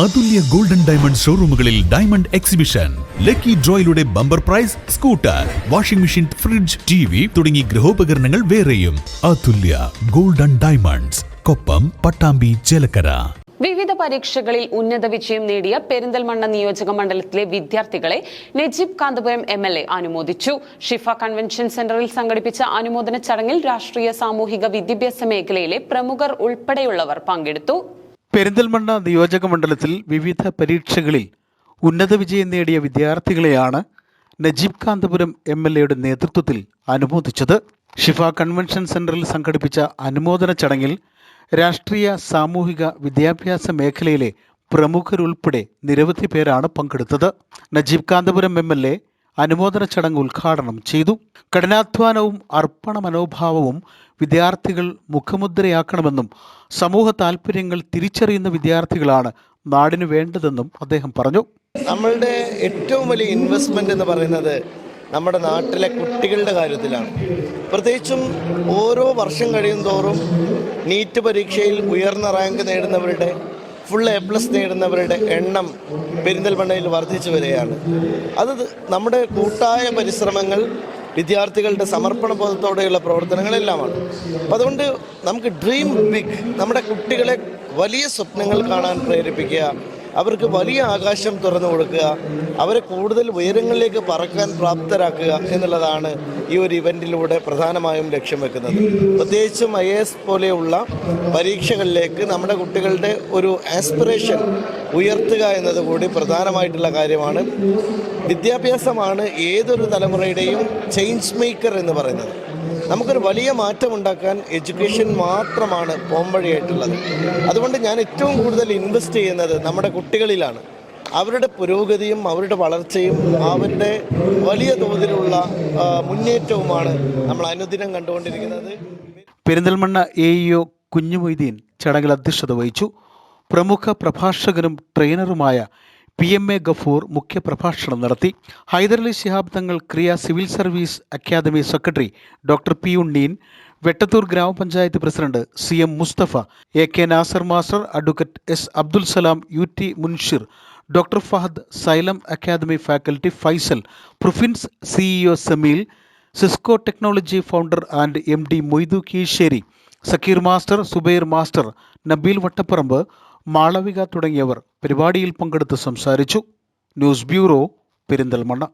അതുല്യ golden diamond ഷോറൂമുകളിൽ diamond exhibition. Lucky ഡ്രോയിലൂടെ bumper prize scooter washing machine fridge T V തുടങ്ങി ഗൃഹോപകരണങ്ങൾ വേറെയും. Athulya golden diamonds Koppam Pattambi Chelakkara. വിവിധ പരീക്ഷകളിൽ ഉന്നത വിജയം നേടിയ പെരിന്തൽമണ്ണ നിയോജക മണ്ഡലത്തിലെ വിദ്യാർത്ഥികളെ Najeeb Kanthapuram M L A അനുമോദിച്ചു. ഷിഫ കൺവെൻഷൻ സെന്ററിൽ സംഘടിപ്പിച്ച അനുമോദന ചടങ്ങിൽ രാഷ്ട്രീയ സാമൂഹിക വിദ്യാഭ്യാസ മേഖലയിലെ പ്രമുഖർ ഉൾപ്പെടെയുള്ളവർ പങ്കെടുത്തു. പെരിന്തൽമണ്ണ നിയോജക മണ്ഡലത്തിൽ വിവിധ പരീക്ഷകളിൽ ഉന്നത വിജയം നേടിയ വിദ്യാർത്ഥികളെയാണ് നജീബ് കാന്തപുരം എം എൽ എയുടെ നേതൃത്വത്തിൽ അനുമോദിച്ചത്. ഷിഫ കൺവെൻഷൻ സെന്ററിൽ സംഘടിപ്പിച്ച അനുമോദന ചടങ്ങിൽ രാഷ്ട്രീയ സാമൂഹിക വിദ്യാഭ്യാസ മേഖലയിലെ പ്രമുഖരുൾപ്പെടെ നിരവധി പേരാണ് പങ്കെടുത്തത്. Najeeb Kanthapuram M L A അനുമോദന ചടങ്ങ് ഉദ്ഘാടനം ചെയ്തു. കഠിനാധ്വാനവും അർപ്പണ മനോഭാവവും വിദ്യാർത്ഥികൾ മുഖമുദ്രയാക്കണമെന്നും സമൂഹ താല്പര്യങ്ങൾ തിരിച്ചറിയുന്ന വിദ്യാർത്ഥികളാണ് നാടിന് വേണ്ടതെന്നും അദ്ദേഹം പറഞ്ഞു. നമ്മളുടെ ഏറ്റവും വലിയ ഇൻവെസ്റ്റ്മെന്റ് എന്ന് പറയുന്നത് നമ്മുടെ നാട്ടിലെ കുട്ടികളുടെ കാര്യത്തിലാണ്. പ്രത്യേകിച്ചും ഓരോ വർഷം കഴിയും തോറും നീറ്റ് പരീക്ഷയിൽ ഉയർന്ന റാങ്ക് നേടുന്നവരുടെ ഫുൾ എ പ്ലസ് നേടുന്നവരുടെ എണ്ണം പെരിന്തൽമണ്ണയിൽ വർദ്ധിച്ചു വരികയാണ്. അത് നമ്മുടെ കൂട്ടായ പരിശ്രമങ്ങൾ വിദ്യാർത്ഥികളുടെ സമർപ്പണ ബോധത്തോടെയുള്ള പ്രവർത്തനങ്ങളെല്ലാമാണ്. അപ്പം അതുകൊണ്ട് നമുക്ക് ഡ്രീം ബിഗ് നമ്മുടെ കുട്ടികളെ വലിയ സ്വപ്നങ്ങൾ കാണാൻ പ്രേരിപ്പിക്കുക അവർക്ക് വലിയ ആകാശം തുറന്നു കൊടുക്കുക അവരെ കൂടുതൽ ഉയരങ്ങളിലേക്ക് പറക്കാൻ പ്രാപ്തരാക്കുക എന്നുള്ളതാണ് ഈ ഒരു ഇവന്റിലൂടെ പ്രധാനമായും ലക്ഷ്യം വെക്കുന്നത്. പ്രത്യേകിച്ചും ഐ എസ് പോലെയുള്ള പരീക്ഷകളിലേക്ക് നമ്മുടെ കുട്ടികളുടെ ഒരു ആസ്പിറേഷൻ ഉയർത്തുക എന്നതുകൂടി പ്രധാനമായിട്ടുള്ള കാര്യമാണ്. വിദ്യാഭ്യാസമാണ് ഏതൊരു തലമുറയുടെയും ചേഞ്ച് മേക്കർ എന്ന് പറയുന്നത്. നമുക്കൊരു വലിയ മാറ്റം ഉണ്ടാക്കാൻ എഡ്യൂക്കേഷൻ മാത്രമാണ് പോംവഴിയായിട്ടുള്ളത്. അതുകൊണ്ട് ഞാൻ ഏറ്റവും കൂടുതൽ ഇൻവെസ്റ്റ് ചെയ്യുന്നത് നമ്മുടെ കുട്ടികളിലാണ്. അവരുടെ പുരോഗതിയും അവരുടെ വളർച്ചയും അവരുടെ വലിയ തോതിലുള്ള മുന്നേറ്റവുമാണ് നമ്മൾ അനുദിനം കണ്ടുകൊണ്ടിരിക്കുന്നത്. പെരിന്തൽമണ്ണ എ ഇഒ കുഞ്ഞുമൊയ്തീൻ ചടങ്ങിൽ അധ്യക്ഷത വഹിച്ചു. പ്രമുഖ പ്രഭാഷകനും ട്രെയിനറുമായ പി എം എ ഗഫൂർ മുഖ്യപ്രഭാഷണം നടത്തി. Hyderali Shihab Thangal Kriya civil service academy secretary doctor P. Unneen Vettathur ഗ്രാമപഞ്ചായത്ത് president C. M. Musthafa A. K. Nasar master advocate S. Abdul Salam U. T. Munshir doctor Fahad Xylem academy faculty Faisal Profins CEO Sameel Cisco technology founder and M. D. Moidu Keezhssery Sakkeer master Subair master Nabeel Vattapparamba Malavika തുടങ്ങിയവർ പരിപാടിയിൽ പങ്കെടുത്ത് സംസാരിച്ചു. News bureau Perinthalmanna.